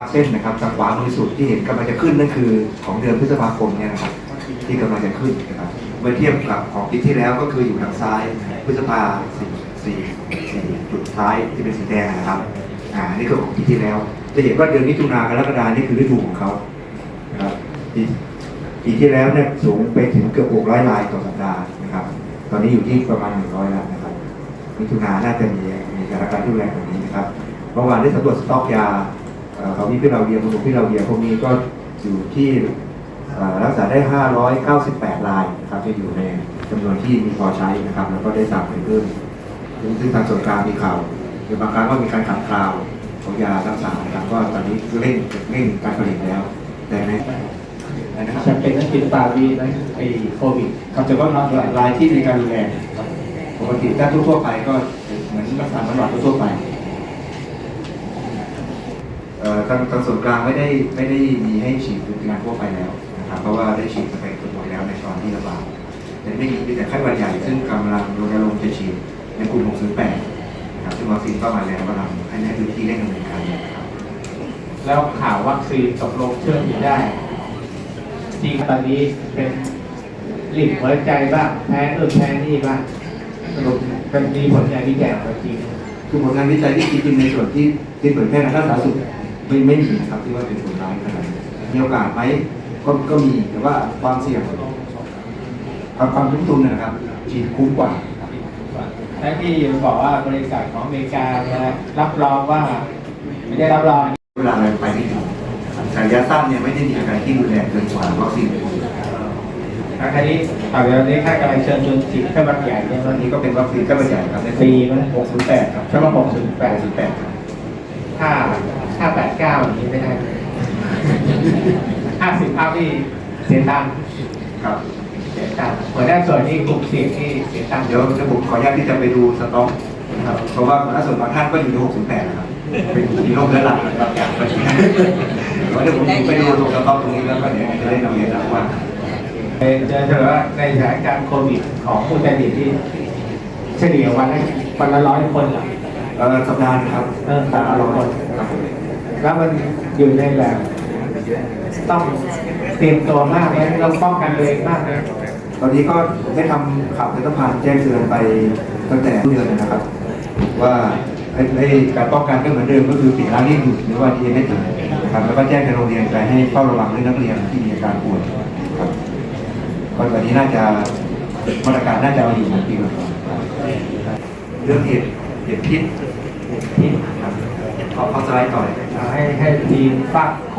เส้นนะครับทางขวามือสุดที่เห็นกำลังจะขึ้นนั่นคือของเดือนพฤษภาคมเนี่ยนะครับที่กำลังจะขึ้นนะครับเมื่อเทียบกับของปีที่แล้วก็คืออยู่ทางซ้ายพฤษภาสี่สี่สี่จุดท้ายที่เป็นสีแดงนะครับอ่านี่คือของปีที่แล้ว จะเห็นว่าเดือนมิถุนากรกฎานี่คือฤดูของเขานะครับปีปีที่แล้วเนี่ยสูงไปถึงเกือบ600รายต่อสัปดาห์นะครับ ตอนนี้อยู่ที่ประมาณ 100แล้วนะครับมิถุนาน่าจะมีมีสถานการณ์ที่รุนแรงกว่านี้นะครับเมื่อวานได้สำรวจสต็อกยา เขามีพิราเวียมูลพิราเวียพวกนี้ก็อยู่ที่รักษาได้ 598 รายนะครับที่อยู่ในจำนวนที่มีพอใช้นะครับ แล้วก็ได้สั่งไปเพิ่มซึ่งทางส่วนกลางมีข่าวหรือบางครั้งก็มีการขัดคลาวของยารักษานะครับก็ตอนนี้เร่งเร่งการผลิตแล้ว แต่ในนะครับแชมเปญนักกินปลาวีนะไอโควิดครับแต่ว่ารายที่มีการดูแลปกติถ้าทั่วไปก็เหมือนรักษาเหมือนหลอดทั่วไป ทางทางส่วนกลางไม่ได้ไม่ได้มีให้ฉีดเป็นงานทั่วไปแล้วนะครับเพราะว่าได้ฉีดสเปรย์ไปหมดแล้วในตอนที่ระบาดแต่ไม่มีมีแต่ไข้หวัดใหญ่ซึ่งกำลังรณรงค์จะฉีดในกลุ่ม608นะครับซึ่งวัคซีนก็มาแล้วกำลังให้ในพื้นที่เร่งดำเนินการอยู่นะครับแล้วข่าววัคซีนตกลงเชื่อถือได้จริงตอนนี้เป็นหลีกหัวใจบ้างแพ้เออแพ้นี่บ้างสรุปเป็นมีผลงานวิจัยออกมาจริงคือผลงานวิจัยที่จริงๆในส่วนที่ที่เผยแพร่ในด้านสาธารณสุข ไม่ไม่มีนะครับที่ว่าเป็นผลร้ายขนาดนั้นมีโอกาสไหมก็ก็มีแต่ว่าความเสี่ยงความความคุ้มทุนนะครับฉีดคุ้มกว่าและที่บอกว่าบริษัทของอเมริกาเนี่ยรับรองว่าไม่ได้รับรองเวลาเราไปไม่ถึงนะครับแต่ระยะสั้นเนี่ยไม่ได้มีอาการที่รุนแรงเกินกว่าวัคซีนอื่นแล้วคราวนี้ต่อไปนี้ค่ากำลังเชิญชวนฉีดแค่บัตรใหญ่เนี่ยตอนนี้ก็เป็นวัคซีนไข้หวัดใหญ่ครับในฟรีไหม608 ครับใช่ไหม608 608ครับถ้า ถ้าแปดเก้าอย่างนี้ไม่ได้ห้าสิบภาพที่เสียตังค์ครับเสียตังค์หัวหน้าส่วนนี้กลุ่มเสี่ยงที่เสียตังค์เดี๋ยวเดี๋ยวผมขออนุญาตที่จะไปดูสต็อกนะครับเพราะว่าคณะส่วนบางท่านก็อยู่ใน608นะครับเป็นมีโรคเรื้อรังนะครับอย่างประเทศเดี๋ยวผมไปดูตรงสต็อกตรงนี้แล้วก็เดี๋ยวจะได้นำเรียนรับว่าเจอเถอะว่าในสถานการณ์โควิดของผู้ใจดีที่เฉลี่ยวันละวันละร้อยคนเหรอเอ่อสัปดาห์หนึงครับเออสัปดาห์ละร้อยครับผม แล้วมันอยู่ในแบบต้องเตรียมตัวมากไหมเราป้องกันตัวเองมากนะตอนนี้ก็ได้ทำข่าวเทศผ่านแจ้งเตือนไปตั้งแต่ต้นเดือนนะครับ ว่าไอ้การป้องกันก็เหมือนเดิมก็คือปิดร้านที่อยู่หรือว่าที่ไม่ถึงนะครับแล้วก็แจ้งทางโรงเรียนไปให้เฝ้าระวังเรื่องนักเรียนที่มีอาการป่วยครับก็วันนี้น่าจะมาตรการน่าจะเอาอยู่เหมือนปีก่อนเรื่องเหตุเหตุพิษที่ครับ เขาเขาสไลด์ต่อยเอาให้ให้ทีมฟักโค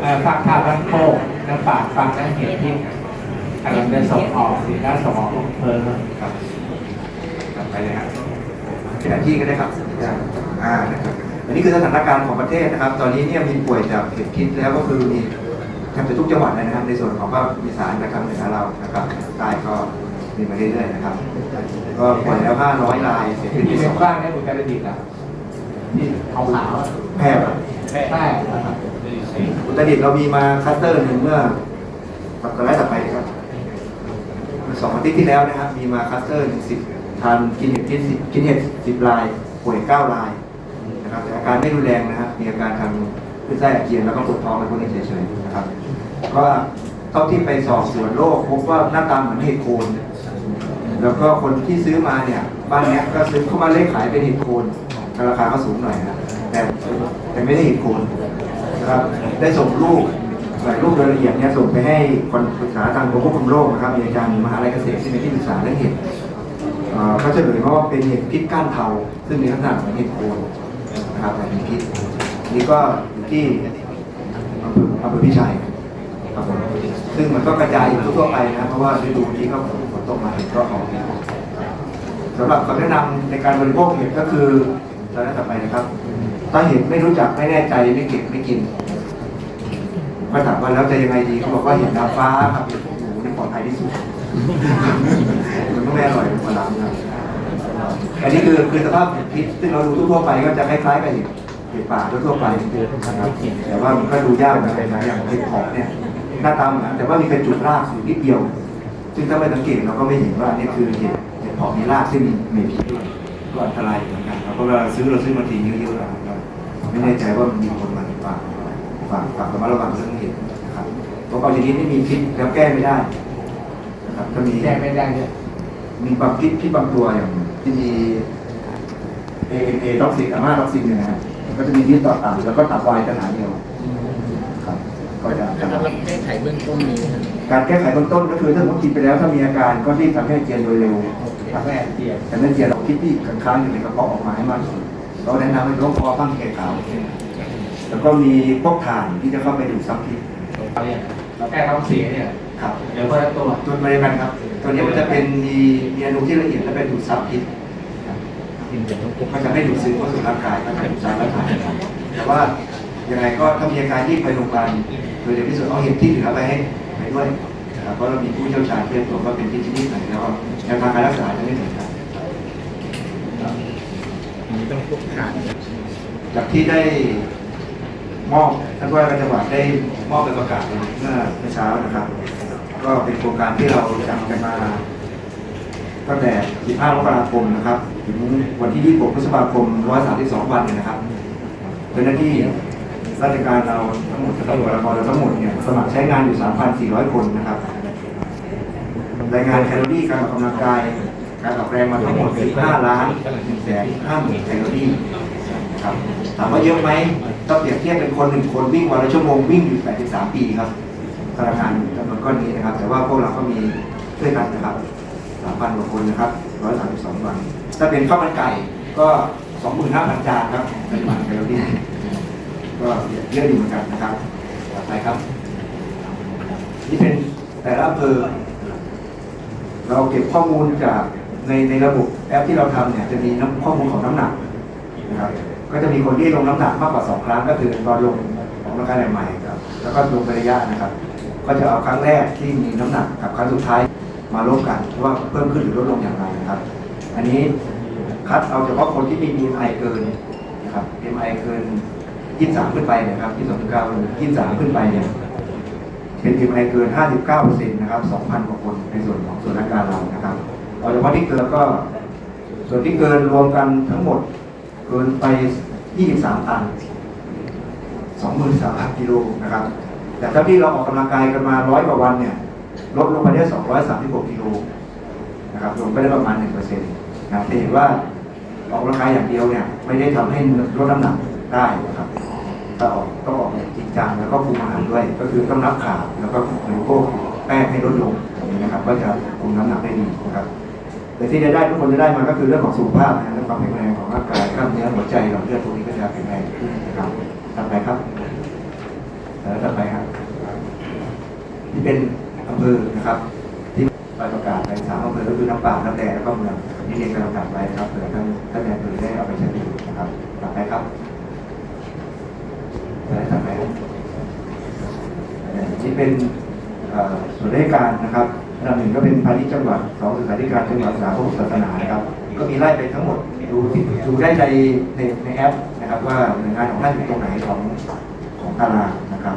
เอ่อฟักท่าฟักโคแล้วปากฟังและเห็นที่กำลังจะส่งออกสินค้าส่งออกของเพิ่มครับกลับไปเลยครับเป็นอาที่ก็ได้ครับอ่านะครับอันนี้คือสถานการณ์ของประเทศนะครับ ตอนนี้เนี่ยมีป่วยจากเห็ดพิษแล้วก็คือมีแทบจะทุกจังหวัดเลยนะครับ ในส่วนของภาคอีสานนะครับเหนือเรานะครับใต้ก็มีมาเรื่อยๆนะครับ ก็ป่วยแล้ว500รายเสียชีวิตที่ไปเป็สนองกว้างได้บุญการดิตอะ ที่ขาวขาวแพร่ครับแป้งนะครับอุตรดิตถ์เรามีมาคัสเตอร์หนึ่งเมื่อตอนแรกต่อไปครับสองอาทิตย์ที่แล้วนะครับมีมาคัสเตอร์หนึ่งสิบทานกินเห็ดพิษสิบกินเห็ดสิบรายป่วยเก้ารายนะครับแต่อาการไม่รุนแรงนะครับมีอาการทางขึ้นไส้อาเจียนแล้วก็ปวดท้องอะไรพวกนี้เฉยๆนะครับ ก็เท่าที่ไปสอบสวนโรคพบว่าหน้าตาเหมือนเห็ดโคนแล้วก็คนที่ซื้อมาเนี่ยบ้านเนี้ยก็ซื้อเข้ามาเลขขายเป็นเห็ดโคน ราคาก็สูงหน่อยนะแต่แต่ไม่ได้เห็ดโคนนะครับ ได้ส่งรูปหลายรูปรายละเอียดเนี่ยส่งไปให้คนปรึกษาทางกรมควบคุมโรคนะครับมีอาจารย์มหาลัยเกษตรที่เป็นที่ปรึกษาเรื่องเห็ดเอ่อเขาเฉลยว่าเป็นเห็ดพิษก้านเทาซึ่งมีลักษณะเหมือนเห็ดโคนนะครับแต่มีพิษนี่ก็อยู่ที่อำเภออำเภอพิชัยครับผมซึ่งมันก็กระจายอยู่ทั่วไปนะ เพราะว่าฤดูนี้ก็ฝนฝนตกมาเห็ดก็ออกสำหรับคำแนะนำในการบริโภคเห็ดก็คือ เราได้ต่อไปนะครับ ถ้าเห็ดไม่รู้จักไม่แน่ใจไม่เก็บไม่กินก็ถามว่าแล้วจะยังไงดีเขาบอกว่าเห็ดนางฟ้าครับเห็ดหมูนี่ปลอดภัยที่สุดมันก็ไม่อร่อยเหมือนปลาล้ำครับอันนี้คือคือสภาพเห็ดพิษซึ่งเราดูทั่วไปก็จะคล้ายๆกับเห็ดเห็ดป่าทั่วไปนะครับแต่ว่ามันก็ดูยากนะนอย่างเห็ดหอมเนี่ยหน้าตาเหมือนแต่ว่ามีกระจุดรากอยู่นิดเดียว ซึ่งถ้าไม่สังเกตเราก็ไม่เห็นว่านี่คือเห็ดเห็ดหอมมีรากซึ่งมีมีพิษด้วย ก็อันตรายเหมือนกันเราะเวลาซื้อเราซื้อมาทีเยอะๆนะครับไม่แน่ใจว่ามันมีคนมาหรือเปล่าฝากฝากระมัดระวังเรื่องนี้นะครับเพราะเอาชนิดที่มีพิษแล้วแก้ไม่ได้นะครับถ้ามีแก้ไม่ได้เนี่ยมีบางพิษพิษบางตัวอย่างที่มีเอเอท็อกซิกอะมาท็อกซิกเนี่ยนะฮะมันก็จะมีพิษต่อตับแล้วก็ตับวายขนาดเดียวครับก็จะแล้วเรแก้ไขเบื้องต้นนี้การแก้ไขเบื้องต้นก็คือถ้าสมมติกินไปแล้วถ้ามีอาการก็รีบทำให้เจียนโดยเร็ว ทำให้อาเจียนแต่นั่นเจียนเราคิดที่ค้างๆอยู่ในกระเพาะออกมาให้มากที่สุดเราแนะนำให้ลดคอข้างแก่ขาวแล้วก็มีพวกถ่านที่จะเข้าไปดูดซับพิษเราเนี่ยเราแก้ท้องเสียเนี่ยครับเดี๋ยวคนละตัวตัวเดียวกันครับ ตัวนี้มันจะเป็นมีมีอนุที่ละเอียดและเป็นดูดซับพิษครับจริงๆต้องพกก็จะไม่ดูดซึมเข้าสู่ร่างกายก็จะดูดซับและถ่ายออกแต่ว่ายังไงก็ถ้ามีอาการที่ไปโรงพยาบาลโดยเร็วที่สุดเอาเห็บที่เหลือไปให้ไปด้วยนะครับเพราะเรามีผู้เชี่ยวชาญเทียบตัวว่าเป็นพิษชนิดไหนแล้วก็ แนวทางการรักษาจะไม่เหมือนกันอันนี้ต้องพกถ่านจากที่ได้มอบท่านผู้ว่าราชการจังหวัดได้มอบเป็นประกาศไปเมื่อเมื่อเช้านะครับ ก็เป็นโครงการที่เราทำกันมาตั้งแต่ 15มกราคมนะครับ ถึงวันที่ 26 พฤษภาคม 132 วันเนี่ยนะครับเป็นหน้าที่ราชการเราทั้งหมดตำรวจละครเราทั้งหมดเนี่ยสมัครใช้งานอยู่ 3,400 คนนะครับ รายงานแคลอรี่การออกกำลังกาย การออกแรงมาทั้งหมด 15 ล้าน1แสน5หมื่นแคลอรี่นะครับถามว่าเยอะไหมถ้าเปรียบเทียบเป็นคนหนึ่งคนวิ่งวันละชั่วโมงวิ่งอยู่ 83 ปีครับพลังงานจำนวนก้อนนี้นะครับ แต่ว่าพวกเราก็มีช่วยกันนะครับ 3,000กว่าคนนะครับ 132 วัน ถ้าเป็นข้าวมันไก่ก็ 25,000 จานครับเปริมาณแคลอรี่ก็เยอะอยู่เหมือนกันนะครับต่อไปครับ นี่เป็นแต่ละอำเภอ เราเก็บข้อมูลจากในในระบบแอปที่เราทำเนี่ยจะมีน้ำข้อมูลของน้ำหนักนะครับก็จะมีคนที่ลงน้ำหนักมากกว่าสองครั้งก็คือตอนลงของร่างกายใหม่ๆครับแล้วก็ลงประยะนะครับ ก็จะเอาครั้งแรกที่มีน้ำหนักกับครั้งสุดท้ายมาลบกันว่าเพิ่มขึ้นหรือลดลงอย่างไรนะครับ อันนี้คัดเอาเฉพาะคนที่มี BMI เกินนะครับ BMI เกิน 23 ขึ้นไปนะครับ 22 9 23 ขึ้นไปเนี่ย เป็น PMI เกิน 59%นะครับ 2,000 กว่าคนในส่วนของส่วนราชการเรานะครับเอาเฉพาะที่เกินก็ ส่วนที่เกินรวมกันทั้งหมดเกินไป 23 ตัน23,000กิโลนะครับ แต่ถ้าที่เราออกกำลังกายกันมาร้อยกว่าวันเนี่ย ลดลงไปได้ 236กิโลนะครับลงไปได้ประมาณ1%นะครับจะเห็นว่าออกกำลังกายอย่างเดียวเนี่ย ไม่ได้ทำให้ลดน้ำหนักได้นะครับ ถ้าออกต้องออกอย่างจริงจังแล้วก็คุมอาหารด้วย ก็คือต้องนับข่าแล้วก็บริโภคแป้งให้ลดลงอย่างนี้นะครับ ก็จะคุมน้ำหนักได้ดีนะครับแต่ที่จะได้ทุกคนจะได้มาก็คือเรื่องของสุขภาพนะเรื่องความแข็งแรงของร่างกายกล้ามเนื้อหัวใจหลอดเลือดพวกนี้ก็จะแข็งแรงขึ้นนะครับต่อไปครับแล้วต่อไปครับที่เป็นอำเภอนะครับ ที่ไปประกาศไปสามอำเภอก็คือน้ำป่าน้ำแดงแล้วก็เมืองนี่เรียนกำลังกาศไว้นะครับเผื่อท่านท่านนายอำเภอได้เอาไปใช้ประโยชน์นะครับต่อไปครับ อะไรต่อไปครับที่ เป็นส่วนราชการนะครับอันดับหนึ่งก็เป็นพาณิชย์จังหวัดสองศึกษาธิการจังหวัดสาธารณศาสนานะครับ ก็มีไล่ไปทั้งหมดดูที่ดูได้ในในในแอปนะครับ ว่าหน่วยงานของท่านอยู่ตรงไหนของของตารางนะครับ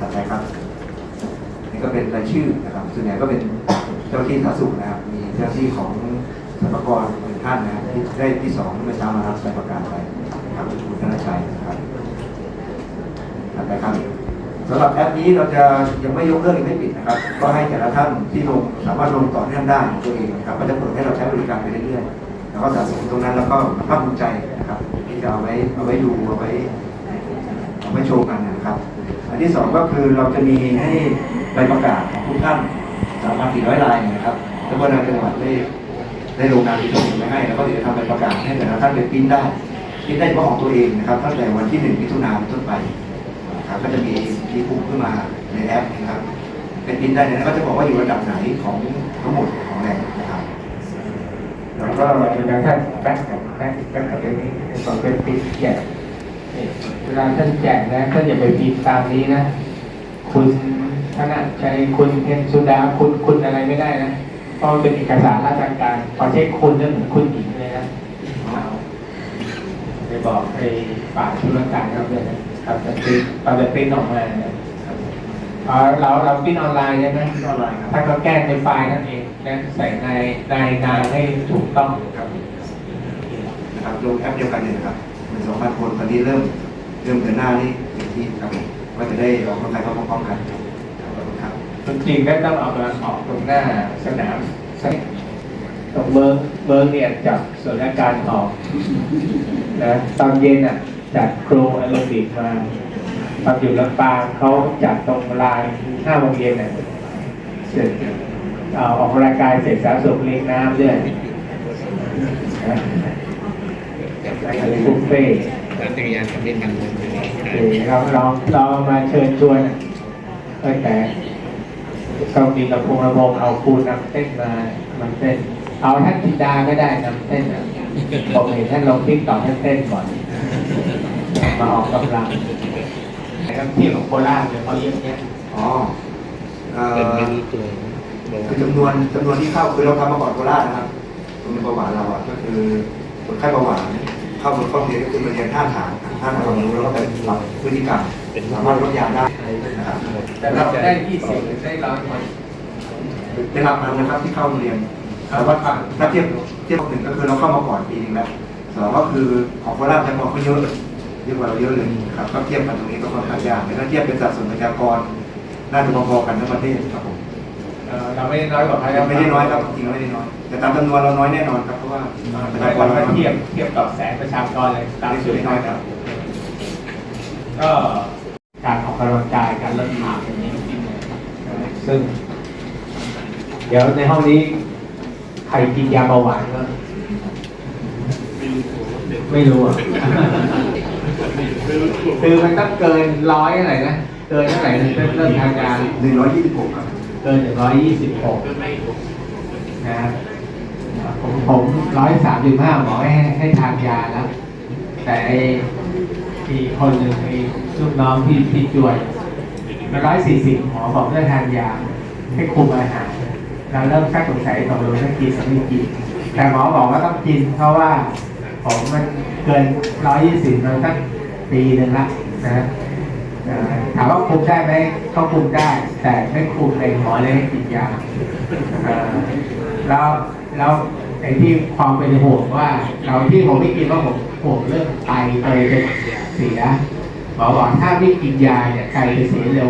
ต่อไปครับนี่ก็เป็นรายชื่อนะครับ ส่วนใหญ่ก็เป็นเจ้าที่สาธารณสุขนะครับ มีเจ้าที่ของสรรพากรหนึ่งท่านนะครับที่ได้ที่สองเมื่อเช้ามารับใบประกาศไปนะครับคุณธนชัยนะครับถัดไปครับ สำหรับแอปนี้เราจะยังไม่ยกเลิกยังไม่ปิดนะครับ ก็ให้แต่ละท่านที่ลงสามารถลงต่อเนื่องได้ของตัวเองนะครับก็จะเปิดให้เราใช้บริการไปเรื่อยๆแล้วก็สะสมตรงนั้นแล้วก็ภาคภูมิใจนะครับที่จะเอาไว้เอาไว้ดูเอาไว้เอาไว้โชว์กันนะครับอันที่สองก็คือเราจะมีให้ใบประกาศของทุกท่านสามพันสี่ร้อยลายนะครับแล้วก็ทาจังหวัดได้ได้ลงนามที่ตรงไว้ให้ แล้วก็เดี๋ยวทำใบประกาศให้แต่ละท่านเป็นปริ้นได้ปริ้นได้เฉพาะของตัวเองนะครับตั้งแต่วันที่หนึ่งมิถุนายนต้นไป นะครับก็จะมีที่พุ่งขึ้นมาในแอปนะครับ เป็นบินได้เนี่ยก็จะบอกว่าอยู่ระดับไหนของทั้งหมดของแหล่งนะครับแล้วก็มีการท่านแป๊กกับแป๊กแป๊กกับเป็นนี้ตอนเป็นปีแจกนี่เวลาท่านแจกนะท่านอย่าไปพิมพ์ตามนี้นะ คุณธนชัยคุณเพ็ญสุดาคุณคุณอะไรไม่ได้นะเพราะมันเป็นเอกสารราชการพอเช็คคุณนั่นเหมือนคุณหญิงเลยนะเอาไปบอกไอ้ฝ่ายธุรการเขาเลยนะ ครับจะปริ้นเราจะปริ้นออกมาเนี่ยอ๋อเราเราปริ้นออนไลน์ใช่ไหมออนไลน์ครับถ้าเขาแก้ในไฟล์นั่นเองนะใส่ในในนามให้ถูกต้องครับนะครับลงแอปเดียวกันเลยนะครับเป็นสองพันคนตอนนี้เริ่มเริ่มเดินหน้านี่เต็มที่ครับผมว่าจะได้ออกกำลังกายพร้อมๆกันครับขอบคุณครับจริงๆก็ต้องเอามาออกตรงหน้าสนามตรงเมืองเมืองเนี่ยจับส่วนราชการออกนะตอนเย็นอะ จัดครูอโรบิกมาตอนอยู่ลำปางเขาจัดตรงลานห้าโมงเย็นน่ะเสร็จเอ่ออกกำลังกายเสร็จสาสุขเลี้ยงน้ำด้วยนะอะไรบุฟเฟ่ต์แล้วจักานกับเล่นกันเลยเราเราเรามาเชิญชวนตั้งแต่ก็มีลำโพงลำโพงเอาคูนำเต้นมามาเต้น เอาท่านจินดาก็ได้นำเต้นผมเห็นท่านลงทิกต่อท่านเต้นก่อน มาออกกำลังนะครับเที่ยวกับโคราชเนี่ยเขาเยอะแยะอ๋อเอ่อคือจำนวนจำนวนที่เข้าคือเราทำมาก่อนโคราชนะครับจำนวนเบาหวานเราอะก็คือคนไข้เบาหวานเข้ามาเข้าเรียนก็คือมาเรียนท่าทางท่าทางความรู้แล้วก็เป็นหลักพฤติกรรมสามารถลดยาได้นะครับแต่เราได้ยี่สิบหรือได้ร้อยคนเป็นหลักนั้นนะครับที่เข้าเรียนแต่ว่าถ้าเทียบเทียบหนึ่งก็คือเราเข้ามาก่อนปีหนึงแล้วสองก็คือของโคราชจำนวนเขาเยอะ เยอะกว่าเราเยอะเลยครับก็เทียบกันตรงนี้ก็ค่อนข้างยากแต่ถ้าเทียบเป็นสัดส่วนประชากรน่าจะพอๆกันทั้งประเทศครับผมเอ่อเราไม่ได้น้อยกว่าใครไม่ได้น้อยครับจริงๆไม่ได้น้อย แต่ตามจำนวนเราน้อยแน่นอนครับเพราะว่าประชากรเราเราน้อยเทียบเทียบกับแสนประชากรเลยตามสุดน้อยครับ ก็การออกกำลังกายการลดน้ำอย่างนี้ซึ่ง เดี๋ยวในห้องนี้ ใครกินยาเบาหวานก็ไม่รู้อะ คือมันต้องเกินร้อยอะไรนะ เกินเท่าไหร่ถึงจะเริ่มทานยาหนึ่งร้อยยี่สิบหกครับ เกินถึงร้อยยี่สิบหกนะครับผมผมร้อยสามสิบห้าหมอให้ให้ทานยาแล้ว แต่ไอ้อีกคนหนึ่งไอ้ลูกน้องที่ที่จวยร้อยสี่สิบหมอบอกให้ทานยาให้คุมอาหารเราเริ่มชักสงสัยตกลงจะกินหรือไม่กินแต่หมอบอกว่าต้องกินเพราะว่าผมมันเกินร้อยยี่สิบมาตั้ง ปีหนึ่งละนะถามว่าคุมได้ไหมก็คุมได้ แต่ไม่คุมเลยหมอเลยกินยาเอ่อแล้วแล้วไอ้ที่ความเป็นห่วงว่าเราที่ผมไม่กินว่าผมห่วงเรื่องไตไตจะเสียหมอบอกถ้าไม่กินยาเนี่ยไตจะเสียเร็ว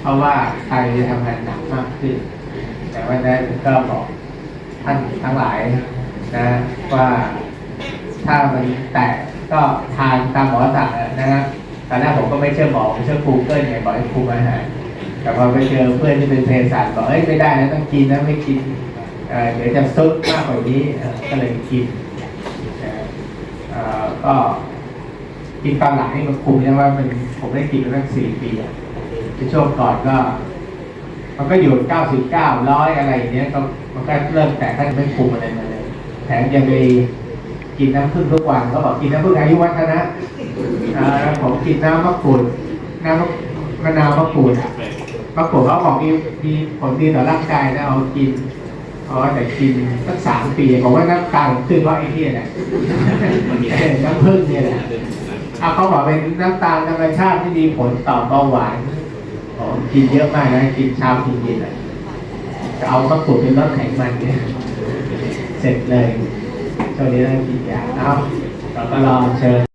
เพราะว่าไตจะทำงานหนักมากขึ้น แต่วันนั้นก็บอกท่านทั้งหลายนะว่าถ้ามันแตก ก็ทานตามหมอสั่งนะครับตอนแรกผมก็ไม่เชื่อหมอผมเชื่อกูเกิลไงบอกให้คุมอาหารแต่พอไปเจอเพื่อนที่เป็นเภสัชบอกเอ้ยไม่ได้นะต้องกินนะไม่กินเเดี๋ยวจะซุดมากกว่านี้ก็เลยกินก็กินตอนหลังนี่มันคุมนะว่ามันผมได้กินมาตั้งสี่ปีในช่วงก่อนก็ มันก็อยู่เก้าสิบเก้าร้อยอะไรอย่างเงี้ยก็มันก็เริ่มแต่ท่านไม่คุมอะไรมาเลยแถมยังมี กินน้ำผึ้งทุกวันก็บอกกินน้ำผึ้งอายุวัฒนะอ่าแล้วผมกินน้ำมะกรูดน้ำมะนาวมะกรูดมะกรูดเขาบอกมีมีผลดีต่อร่างกายนะเอากินเอาแต่กินสักสามปีผมว่าน้ำตาลขึ้นเพราะไอ้ที่เนี่ยน้ำผึ้งเนี่ยแหละเขาบอกเป็นน้ำตาลธรรมชาติที่มีผลต่อเบาหวานกินเยอะมากนะกินเช้ากินเย็นจะเอามะกรูดเป็นรสไขมันเนี่ยเสร็จเลย ช่วงนี้ต้องกินยาเอาเราก็รอเชิญ